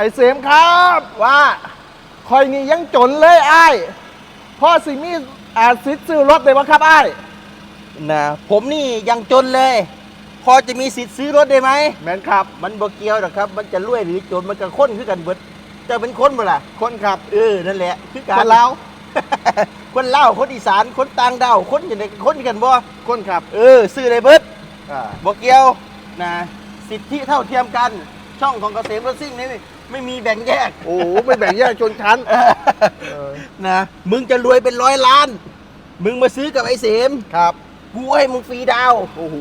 อ้เสมครับว่าคอยนี่ยังจนเลยไอ้ายพ่อสิมีอาสิทธิ์ซื้อรถได้บ่ครับไอ้ายนะผมนี่ยังจนเลย พอจะมีสิทธิ์ซื้อรถได้ไหม แมนครับ มันบ่เกี่ยวหรอกครับ มันจะรวยหรือจนมันก็ค้นคือกันเบิดจะเป็นคนบ่ล่ะ คนครับ เออ นั่นแหละ คือการคนลาว คนเล่าวคนอีสาน คนต่างดาว คนอย่างไรคนกันบ่ คนครับเออ ซื้อได้เบิดอ่าบ่เกี่ยวนะ สิทธิเท่าเทียมกัน ช่องของเกษมรถซิ่งนี่ ไม่มีแบ่งแยก โอ้โหไม่แบ่งแยกชนชั้นเออนะมึงจะรวยเป็นร้อยล้าน มึงมาซื้อกับไอ้เสมครับกูให้มึงฟรีดาวโอ้โห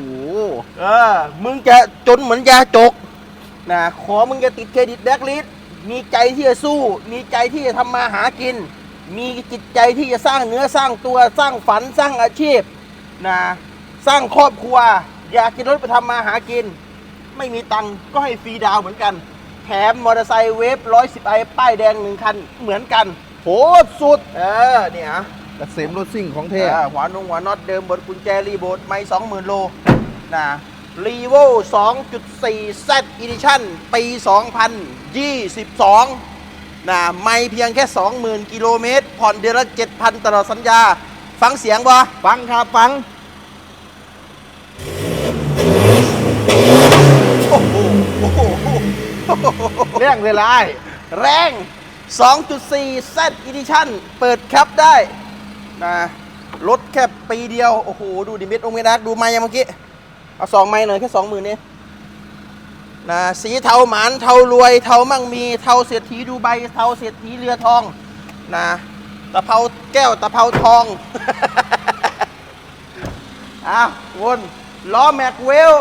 เออมึงจะจนเหมือนยาจกนะขอมึงจะติดเครดิตแบล็คลิสต์มีใจที่จะสู้ มีใจที่จะทำมาหากิน มีจิตใจที่จะสร้างเนื้อสร้างตัวสร้างฝันสร้างอาชีพนะสร้างครอบครัว อยากกินรถไปทำมาหากิน ไม่มีตังค์ก็ให้ฟรีดาวน์เหมือนกันแถมมอเตอร์ไซค์เวฟร้อยสิบไอป้ายแดงหนึ่งคันเหมือนกันโหสุด เออเนี่ยเกษมรถซิ่งของเทเออหัวนงหัวน็อตเดิมบนกุญแจรีโบทไม่สองหมื่นโลนะรีโว2.4 Z Edition ปี 2022นะไม่เพียงแค่ 20,000 กิโลเมตร ผ่อนเดือนละ 7,000 ตลอดสัญญา ฟังเสียงบ่ฟังครับ ฟัง โอ้โหโอ้โห เรื่องเลยละไอ้ายแรง 2.4 Z Edition เปิดแคปได้นะรถแค่ปีเดียว โอ้โห ดูดิเม็ดองค์เมดักดูไม้ยังเมื่อกี้ เอาสองไม้หน่อยแค่สองหมื่นนี่นะสีเทาหมานเทารวย เทามั่งมี เทาเศรษฐีดูใบ เทาเศรษฐีเรือทองนะตะเภาแก้วตะเภาทองอ้าววนล้อแม็กเวล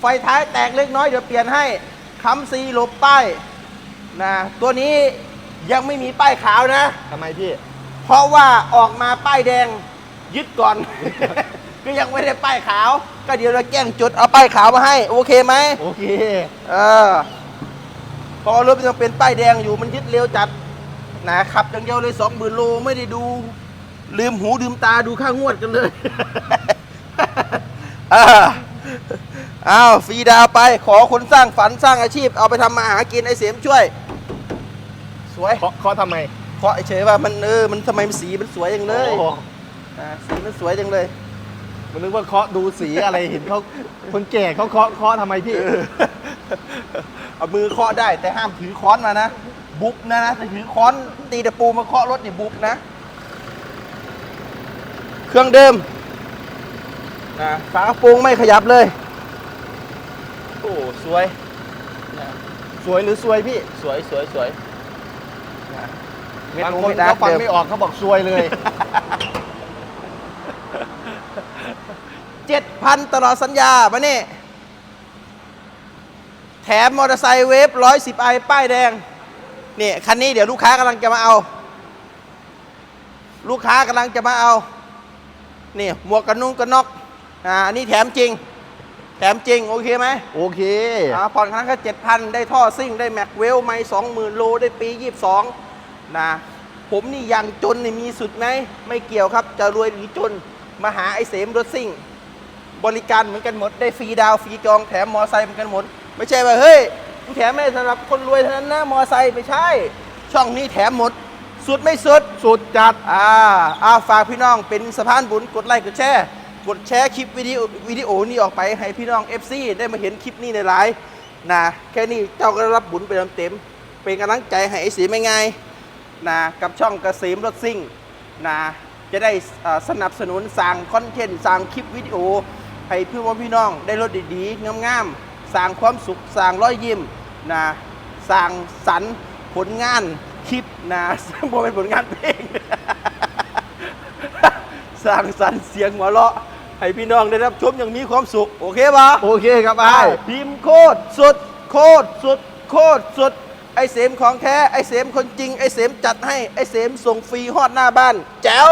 ไฟท้ายแตกเล็กน้อยเดี๋ยวเปลี่ยนให้ ค้ำซีหลบป้ายนะตัวนี้ยังไม่มีป้ายขาวนะ ทำไมพี่ เพราะว่าออกมาป้ายแดงยึดก่อน ก็ยังไม่ได้ป้ายขาว ก็เดี๋ยวเราแกล้งจุดเอาป้ายขาวมาให้ โอเคไหมโอเค เออเพอรถมันยังเป็นป้ายแดงอยู่มันยึดเร็วจัดนะขับอย่างเดียวเลยสองหมื่นโลไม่ได้ดู ลืมหูลืมตาดูค่างวดกันเลยเออ อ้าวฟรีดาวน์ไปขอคนสร้างฝันสร้างอาชีพ เอาไปทำมาหากินไอ้เสียมช่วย สวยเคาะเคาะทำไมเพราะเฉยๆว่ามันเออมันทำไมมันสีมันสวยจังเลยโอ้โหอ่าสีมันสวยจังเลย มันนึกว่าเคาะดูสีอะไรเห็นเขาคนแก่เขาเคาะเคาะทำไมพี่ เออเอามือเคาะได้แต่ห้ามถือค้อนมานะ บุบนะนะถ้าถือค้อนตีตะปูมาเคาะรถนี่บุบนะ เครื่องเดิมนะฝากระโปรงไม่ขยับเลยโอ้ สวยนะสวยหรือสวยพี่ สวยสวยสวยนะเม็ดบางลงคนเม็ดดาเขาร์กฟังเดิมไม่ออกเขาบอกซวยเลย เจ็ดพันตลอดสัญญามาเนี่ยแถมมอเตอร์ไซค์เวฟร้อยสิบไอป้ายแดงเนี่ยคันนี้เดี๋ยวลูกค้ากำลังจะมาเอา ลูกค้ากำลังจะมาเอา นี่หมวกกันนุ่งกันน็อกอ่าอันนี้แถมจริง แถมจริง โอเคไหมโอเคอ่าผ่อนครั้งแค่เจ็ดพันได้ท่อซิ่งได้แม็กเวลไม่สองหมื่นโลได้ปียี่สิบสองนะผมนี่ยังจนนี่มีสุดไหมไม่เกี่ยวครับจะรวยหรือจนมาหาไอ้เสมรถซิ่ง บริการเหมือนกันหมดได้ฟรีดาวน์ฟรีจองแถมมอไซค์เหมือนกันหมด ไม่ใช่ว่าเฮ้ยกูแถมไม่สำหรับคนรวยเท่านั้นนะมอไซค์ไม่ใช่ ช่องนี้แถมหมด สุดไม่สุด สุดจัด อ่าอาฝากพี่น้องเป็นสะพานบุญกดไลค์กดแชร์ กดแชร์คลิปวิดีโอวิดีโอนี้ออกไปให้พี่น้อง FC ได้มาเห็นคลิปนี้ในไลฟ์นะแค่นี้เจ้าก็รับบุญไปเต็มๆเป็นกำลังใจให้ไอ้สีไม่ไงนะกับช่องเกษมรถซิ่งนะจะได้สนับสนุนสร้างคอนเทนต์สร้างคลิปวิดีโอ ให้เพี่ว่าพี่น้องได้รถดีๆงามๆสร้างความสุขสร้างรอยยิ้มนะสร้างสรรค์ผลงานคลิปนะบ่เป็นผลงานเพลงสร้างสรรค์เสียงหัวเราะ ให้พี่น้องได้รับชมอย่างมีความสุข โอเคปะโอเคครับไอ้ายพิมพ์โคตรสุด โคตรสุด โคตรสุด ไอเสมของแท้ ไอเสมคนจริง ไอเสมจัดให้ ไอเสมส่งฟรีฮอดหน้าบ้าน แจ๋ว